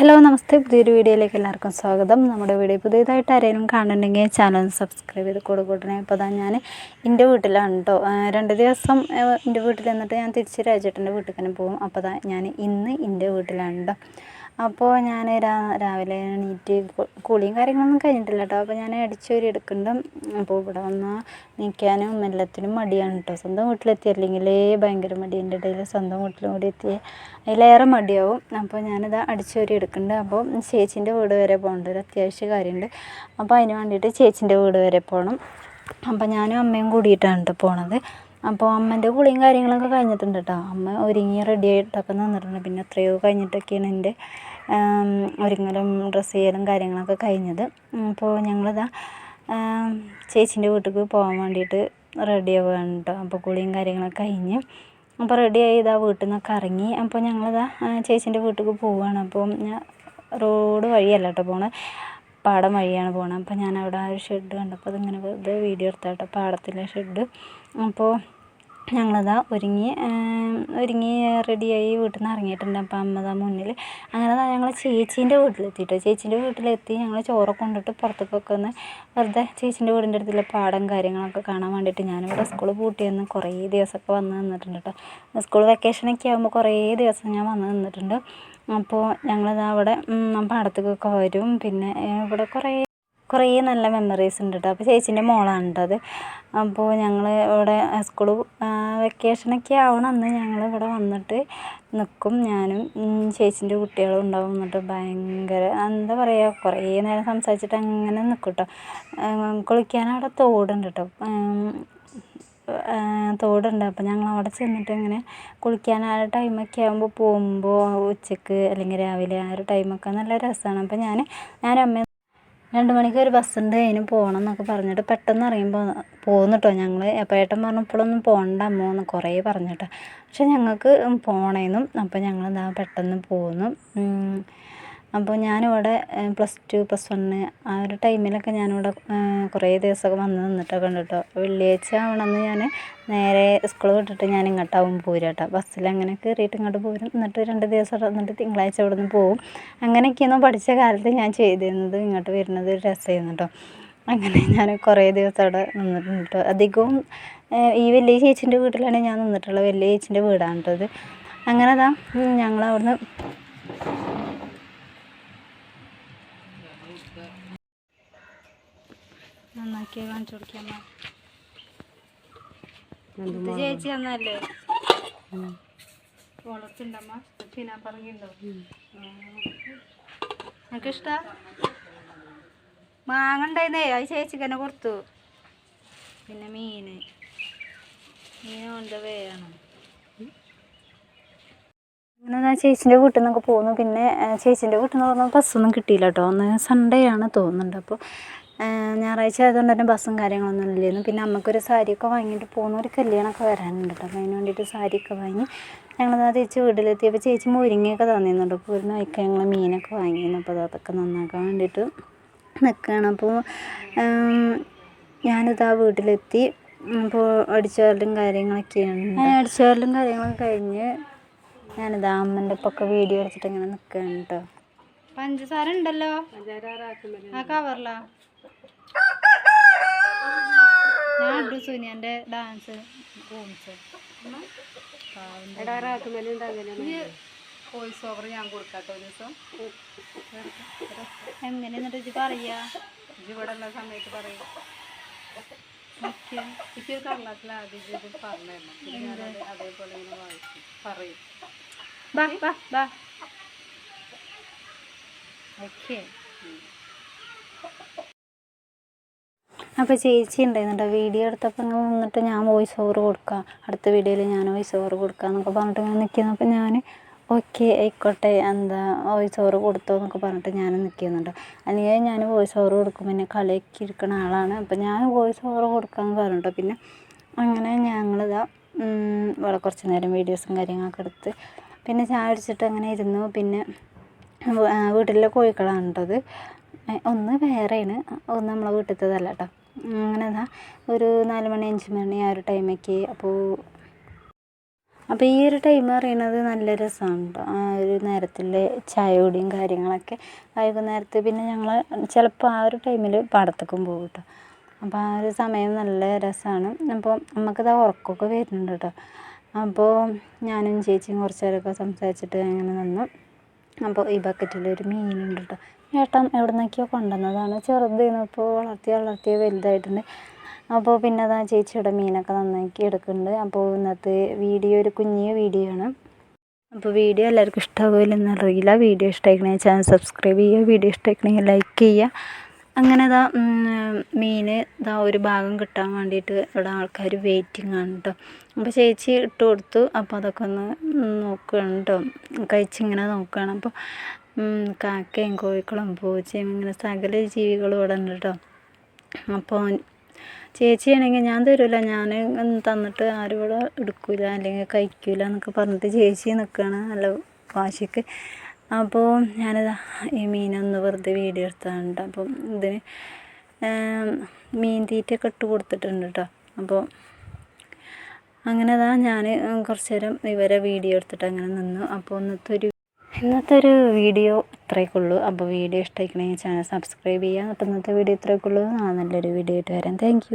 Hello നമസ്തേ. പുതിയൊരു വീഡിയോയിലേക്ക് എല്ലാവർക്കും സ്വാഗതം. നമ്മുടെ വീഡിയോ പുതിയതായിട്ട് ആരെങ്കിലും കാണുന്നുണ്ടെങ്കിൽ ചാനൽ സബ്സ്ക്രൈബ് ചെയ്ത് കൂടെ കൂട്ടണേ അപ്പോൾ അതാ ഞാൻ എന്റെ വീട്ടിലാണ് കേട്ടോ രണ്ട് ദിവസം എന്റെ വീട്ടിൽ നിന്നിട്ട് ഞാൻ തിരിച്ച് രാജേട്ടന്റെ വീട്ടിൽ തന്നെ പോകും. അപ്പോൾ അതാ ഞാൻ ഇന്ന് എന്റെ വീട്ടിലാണ് കേട്ടോ അപ്പോൾ ഞാൻ രാവിലെ എണീറ്റ് കൂളിയും കാര്യങ്ങളൊന്നും കഴിഞ്ഞിട്ടില്ല കേട്ടോ അപ്പോൾ ഞാൻ അടിച്ചൊരു എടുക്കുന്നുണ്ട്. അപ്പോൾ ഇവിടെ വന്നാൽ നിൽക്കാനും എല്ലാത്തിനും മടിയാണ് കേട്ടോ സ്വന്തം വീട്ടിലെത്തിയല്ലെങ്കിൽ ഭയങ്കര മടി. എന്റെ ഇടയിൽ സ്വന്തം വീട്ടിലും കൂടി എത്തി അതിലേറെ മടിയാവും. അപ്പോൾ ഞാനിത് അടിച്ചോരി എടുക്കുന്നുണ്ട് അപ്പോൾ ചേച്ചീന്റെ വീട് വരെ പോകേണ്ട ഒരു അത്യാവശ്യ കാര്യമുണ്ട്. അപ്പോൾ അതിന് വേണ്ടിയിട്ട് ചേച്ചീന്റെ വീട് വരെ പോകണം അപ്പോൾ ഞാനും അമ്മയും കൂടിയിട്ടാണ് കേട്ടോ പോണത്. അപ്പോൾ അമ്മേന്റെ കുളിയും കാര്യങ്ങളൊക്കെ കഴിഞ്ഞിട്ടുണ്ട് കേട്ടോ അമ്മ ഒരുങ്ങി റെഡി ആയിട്ടൊക്കെ നിന്നിട്ടുണ്ട്. പിന്നെ എത്രയോ കഴിഞ്ഞിട്ടൊക്കെയാണ് എന്റെ ഒരുങ്ങലും ഡ്രസ്സ് ചെയ്യലും കാര്യങ്ങളൊക്കെ കഴിഞ്ഞത്. അപ്പോൾ ഞങ്ങളിതാ ചേച്ചീന്റെ വീട്ടിലേക്ക് പോകാൻ വേണ്ടിയിട്ട് റെഡി ആവുകയാണ് കേട്ടോ അപ്പോൾ കുളിയും കാര്യങ്ങളൊക്കെ കഴിഞ്ഞ് അപ്പോൾ റെഡിയായി ഇതാ വീട്ടിൽ നിന്നൊക്കെ ഇറങ്ങി. അപ്പോൾ ഞങ്ങളിതാ ചേച്ചീന്റെ വീട്ടിലേക്ക് പോവുകയാണ്. അപ്പോൾ ഞാൻ റോഡ് വഴിയല്ല കേട്ടോ പോണത് പാടം വഴിയാണ് പോണത് അപ്പോൾ ഞാൻ അവിടെ ആ ഒരു ഷെഡ് കണ്ടപ്പോൾ അതിങ്ങനെ വെറുതെ വീഡിയോ എടുത്താട്ടോ പാടത്തിലെ ഷെഡ്. അപ്പോൾ ഞങ്ങളിതാ ഒരുങ്ങി ഒരുങ്ങി റെഡിയായി വീട്ടിൽ നിന്ന് ഇറങ്ങിയിട്ടുണ്ട്. അപ്പോൾ അമ്മതാ മുന്നിൽ അങ്ങനെ ദാ ഞങ്ങൾ ചേച്ചീന്റെ വീട്ടിലെത്തിയിട്ടോ ചേച്ചീന്റെ വീട്ടിലെത്തി ഞങ്ങൾ ചോറൊക്കെ കൊണ്ടിട്ട് പുറത്തേക്കൊക്കെ ഒന്ന് വെറുതെ ചേച്ചീന്റെ വീടിന്റെ അടുത്തുള്ള പാടം കാര്യങ്ങളൊക്കെ കാണാൻ വേണ്ടിയിട്ട് ഞാനിവിടെ സ്കൂൾ പൂട്ടിയെന്ന് കുറേ ദിവസമൊക്കെ വന്ന് നിന്നിട്ടുണ്ട് കേട്ടോ സ്കൂൾ വെക്കേഷനൊക്കെ ആകുമ്പോൾ കുറേ ദിവസം ഞാൻ വന്ന് നിന്നിട്ടുണ്ട്. അപ്പോൾ ഞങ്ങളിതാ അവിടെ പാടത്തേക്കൊക്കെ വരും. പിന്നെ ഇവിടെ കുറേ കുറേ നല്ല മെമ്മറീസ് ഉണ്ട് കേട്ടോ അപ്പോൾ ചേച്ചീന്റെ മോളാണ് കേട്ടോ അത് അപ്പോൾ ഞങ്ങൾ ഇവിടെ സ്കൂൾ വെക്കേഷനൊക്കെ ആവണം അന്ന് ഞങ്ങൾ ഇവിടെ വന്നിട്ട് നിൽക്കും ഞാനും ചേച്ചീന്റെ കുട്ടികളും ഉണ്ടാവും. എന്നിട്ട് ഭയങ്കര എന്താ പറയുക കുറേ നേരം സംസാരിച്ചിട്ട് അങ്ങനെ നിൽക്കും കേട്ടോ കുളിക്കാൻ അവിടെ തോടുണ്ട് കേട്ടോ തോടുണ്ട്. അപ്പോൾ ഞങ്ങൾ അവിടെ ചെന്നിട്ട് ഇങ്ങനെ കുളിക്കാൻ ആ ടൈമൊക്കെ ആകുമ്പോൾ പോകുമ്പോൾ ഉച്ചയ്ക്ക് അല്ലെങ്കിൽ രാവിലെ ആ ഒരു ടൈമൊക്കെ നല്ല രസമാണ് അപ്പോൾ ഞാൻ ഞാൻ രണ്ട് മണിക്ക് ഒരു ബസ്സുണ്ട് അതിന് പോകണം എന്നൊക്കെ പറഞ്ഞിട്ട് പെട്ടെന്ന് ഇറങ്ങിയപ്പോൾ പോന്നു കേട്ടോ ഞങ്ങൾ അപ്പോൾ ഏട്ടൻ പറഞ്ഞു ഇപ്പോഴൊന്നും പോകണ്ട അമ്മോ എന്ന് കുറേ പറഞ്ഞു കേട്ടോ പക്ഷെ ഞങ്ങൾക്ക് പോകണമെന്നും അപ്പോൾ ഞങ്ങൾ എന്താ പെട്ടെന്ന് പോന്നു ഉം. അപ്പോൾ ഞാനിവിടെ പ്ലസ് ടു പ്ലസ് വണ്ണ് ആ ഒരു ടൈമിലൊക്കെ ഞാനിവിടെ കുറേ ദിവസമൊക്കെ വന്ന് നിന്നിട്ടൊക്കെ ഉണ്ട് കേട്ടോ. വെള്ളിയാഴ്ച ആവണമെന്ന് ഞാൻ നേരെ സ്കൂൾ വിട്ടിട്ട് ഞാൻ ഇങ്ങോട്ടാവും പോരുക കേട്ടോ. ബസ്സിൽ അങ്ങനെ കയറിയിട്ട് ഇങ്ങോട്ട് പോരും. എന്നിട്ട് രണ്ട് ദിവസം അവിടെ തിങ്കളാഴ്ച അവിടെ നിന്ന് പോവും. അങ്ങനെയൊക്കെയാണ് പഠിച്ച കാലത്ത് ഞാൻ ചെയ്തിരുന്നത്. ഇങ്ങോട്ട് വരുന്നത് ഒരു രസമായിരുന്നു കേട്ടോ. അങ്ങനെ ഞാൻ കുറേ ദിവസം അവിടെ നിന്നിട്ടുണ്ട് കേട്ടോ. അധികവും ഈ വലിയ ചേച്ചീന്റെ വീട്ടിലാണ് ഞാൻ നിന്നിട്ടുള്ളത്. വലിയ ചേച്ചീന്റെ വീടാണ് കേട്ടോ ഇത്. അങ്ങനെ അതാ ഞങ്ങൾ നന്നാക്കി കാണിച്ചു കൊടുക്കാൻ ചേച്ചി അന്നല്ലേ വളർത്തുണ്ടമ്മ. പിന്നെ പറഞ്ഞിട്ടുണ്ടോ? നിനക്ക് ഇഷ്ട മാങ്ങ ഉണ്ടായിരുന്നേ. അത് ചേച്ചിക്ക് തന്നെ കൊടുത്തു. പിന്നെ മീന്. മീൻ കൊണ്ട് വേണം. അങ്ങനെ ഞാൻ ചേച്ചീന്റെ വീട്ടിൽ നിന്നൊക്കെ പോന്നു. പിന്നെ ചേച്ചീന്റെ വീട്ടിൽ നിന്ന് പറഞ്ഞാൽ ബസ്സൊന്നും കിട്ടിയില്ല കേട്ടോ. അന്ന് സൺഡേ ആണ് തോന്നുന്നുണ്ട്. അപ്പോൾ ഞായറാഴ്ച ആയതുകൊണ്ട് തന്നെ ബസ്സും കാര്യങ്ങളൊന്നും ഇല്ലായിരുന്നു. പിന്നെ അമ്മക്കൊരു സാരിയൊക്കെ വാങ്ങിയിട്ട് പോകുന്ന ഒരു കല്യാണമൊക്കെ വരാനുണ്ട് കേട്ടോ. അപ്പോൾ അതിന് വേണ്ടിയിട്ട് സാരിയൊക്കെ വാങ്ങി ഞങ്ങളത് ചേച്ചി വീട്ടിലെത്തിയപ്പോൾ ചേച്ചി മുരിങ്ങയൊക്കെ തന്നിരുന്നുണ്ട്. അപ്പോൾ ഒരു നോക്കി ഞങ്ങൾ മീനൊക്കെ വാങ്ങിയിരുന്നു. അപ്പോൾ അതൊക്കെ നന്നാക്കാൻ വേണ്ടിയിട്ട് നിൽക്കുകയാണ് അപ്പോൾ ഞാനിതാ വീട്ടിലെത്തി. അപ്പോൾ അടിച്ചുവരലും കാര്യങ്ങളൊക്കെയാണ്. ഞാൻ അടിച്ചുവരലും കാര്യങ്ങളൊക്കെ കഴിഞ്ഞ് ഞാനിതാ അമ്മന്റെ ഒപ്പൊക്കെ വീഡിയോ എടുത്തിട്ട് ഇങ്ങനെ നിൽക്കുകയാണ് കേട്ടോ. പഞ്ചസാര ഉണ്ടല്ലോ? ആ കവറിലാ ഞാൻ ഇട്ടു സുനിയന്റെ ഡാൻസ് വോയിസ് ഓവർ ഞാൻ കൊടുക്കാട്ടോ ഒരു ദിവസം. എങ്ങനെ എന്നിട്ട് ഇജ്ജ് പറയാ? ഇവിടെ ഉള്ള സമയത്ത് പറയും. ഇപ്പൊ ഒരു കടലാസിൽ ആദ്യം ഇത് പറഞ്ഞു അതേപോലെ ഇങ്ങനെ വായിക്കും പറയും. ഓക്കെ. അപ്പോൾ ചേച്ചി ഉണ്ടായിരുന്നുണ്ടോ വീഡിയോ എടുത്തപ്പോൾ ഇങ്ങനെ നിന്നിട്ട് ഞാൻ വോയിസ് ഓവർ കൊടുക്കാം. അടുത്ത വീഡിയോയിൽ ഞാൻ വോയിസ് ഓവർ കൊടുക്കാം എന്നൊക്കെ പറഞ്ഞിട്ട് ഇങ്ങനെ നിൽക്കുന്നപ്പോൾ ഞാൻ ഓക്കെ ആയിക്കോട്ടെ എന്താ വോയിസ് ഓവർ കൊടുത്തോ എന്നൊക്കെ പറഞ്ഞിട്ട് ഞാൻ നിൽക്കുന്നുണ്ട് അല്ലെങ്കിൽ ഞാൻ വോയിസ് ഓവർ കൊടുക്കും. പിന്നെ കളിയൊക്കെ ഇരിക്കുന്ന ആളാണ്. അപ്പോൾ ഞാൻ വോയിസ് ഓവർ കൊടുക്കാമെന്ന് പറഞ്ഞിട്ടോ. പിന്നെ അങ്ങനെ ഞങ്ങളിതാ ഇവിടെ കുറച്ച് നേരം വീഡിയോസും കാര്യങ്ങളൊക്കെ എടുത്ത് പിന്നെ ചായ അടിച്ചിട്ട് അങ്ങനെ ഇരുന്നു. പിന്നെ വീട്ടിലെ കോഴിക്കളാണ് കേട്ടത് ഒന്ന് വേറെയാണ്. ഒന്ന് നമ്മളെ വീട്ടിലത്തേതല്ല കേട്ടോ അങ്ങനെ എന്നാൽ ഒരു നാല് മണി അഞ്ച് മണി ആ ഒരു ടൈമൊക്കെ അപ്പോൾ അപ്പോൾ ഈ ഒരു ടൈം പറയുന്നത് നല്ല രസമാണ് കേട്ടോ ആ ഒരു നേരത്തിൽ ചായ കുടിയും കാര്യങ്ങളൊക്കെ വൈകുന്നേരത്ത് പിന്നെ ഞങ്ങൾ ചിലപ്പോൾ ആ ഒരു ടൈമിൽ പാടത്തേക്കും പോകും കേട്ടോ അപ്പോൾ ആ ഒരു സമയം നല്ല രസമാണ് അപ്പോൾ നമുക്കിതാ ഉറക്കമൊക്കെ വരുന്നുണ്ട് കേട്ടോ അപ്പോൾ ഞാനും ചേച്ചിയും കുറച്ച് നേരമൊക്കെ സംസാരിച്ചിട്ട് അങ്ങനെ നിന്നു. അപ്പോൾ ഈ ബക്കറ്റിൽ ബക്കറ്റിലൊരു മീനുണ്ട് കേട്ടോ ഏട്ടൻ എവിടെ നിന്നൊക്കെയോ കൊണ്ടുവന്നതാണ്. ചെറുത് ഇപ്പോൾ വളർത്തി വളർത്തി വലുതായിട്ടുണ്ട്. അപ്പോൾ പിന്നെ അതാ ചേച്ചിയുടെ മീനൊക്കെ നന്നാക്കി എടുക്കുന്നുണ്ട്. അപ്പോൾ ഇന്നത്തെ വീഡിയോ ഒരു കുഞ്ഞിയ വീഡിയോ ആണ്. അപ്പോൾ വീഡിയോ എല്ലാവർക്കും ഇഷ്ടമാവില്ലെന്ന് അറിയില്ല. വീഡിയോ ഇഷ്ടമായിക്കണമെങ്കിൽ ചാനൽ സബ്സ്ക്രൈബ് ചെയ്യുക. വീഡിയോ ഇഷ്ടമായിക്കണമെങ്കിൽ ലൈക്ക് ചെയ്യുക. അങ്ങനെ ഇതാ മീൻ ഇതാ ഒരു ഭാഗം കിട്ടാൻ വേണ്ടിയിട്ട് ഇവിടെ ആൾക്കാർ വെയിറ്റിംഗ് ആണ് കേട്ടോ അപ്പോൾ ചേച്ചി ഇട്ട് കൊടുത്തു. അപ്പോൾ അതൊക്കെ ഒന്ന് നോക്കുകയാണ് കേട്ടോ കഴിച്ചിങ്ങനെ നോക്കുകയാണ് അപ്പോൾ കാക്കയും കോഴിക്കളും പൂച്ചയും ഇങ്ങനെ സകല ജീവികളും ഇവിടെ ഉണ്ട് കേട്ടോ അപ്പോൾ ചേച്ചിയാണെങ്കിൽ ഞാൻ തരില്ല ഞാൻ തന്നിട്ട് ആരും ഇവിടെ എടുക്കില്ല അല്ലെങ്കിൽ കഴിക്കില്ല എന്നൊക്കെ പറഞ്ഞിട്ട് ചേച്ചി നിൽക്കുകയാണ് നല്ല വാശിക്ക്. അപ്പോൾ ഞാനിതാ ഈ മീനൊന്ന് വെറുതെ വീഡിയോ എടുത്തതാണ് അപ്പോൾ ഇതിന് മീൻ തീറ്റയൊക്കെ ഇട്ട് കൊടുത്തിട്ടുണ്ട് കേട്ടോ അപ്പോൾ അങ്ങനെ അതാ ഞാൻ കുറച്ച് നേരം ഇവരെ വീഡിയോ എടുത്തിട്ട് അങ്ങനെ നിന്നു. അപ്പോൾ ഇന്നത്തെ ഒരു ഇന്നത്തെ ഒരു വീഡിയോ ഇത്രയൊക്കെ ഉള്ളൂ. അപ്പോൾ വീഡിയോ ഇഷ്ടമായിക്കണമെങ്കിൽ ചാനൽ സബ്സ്ക്രൈബ് ചെയ്യുക അപ്പോൾ ഇന്നത്തെ വീഡിയോ ഇത്രയൊക്കെ ഉള്ളൂ. ആ നല്ലൊരു വീഡിയോ ആയിട്ട് വരാം. താങ്ക്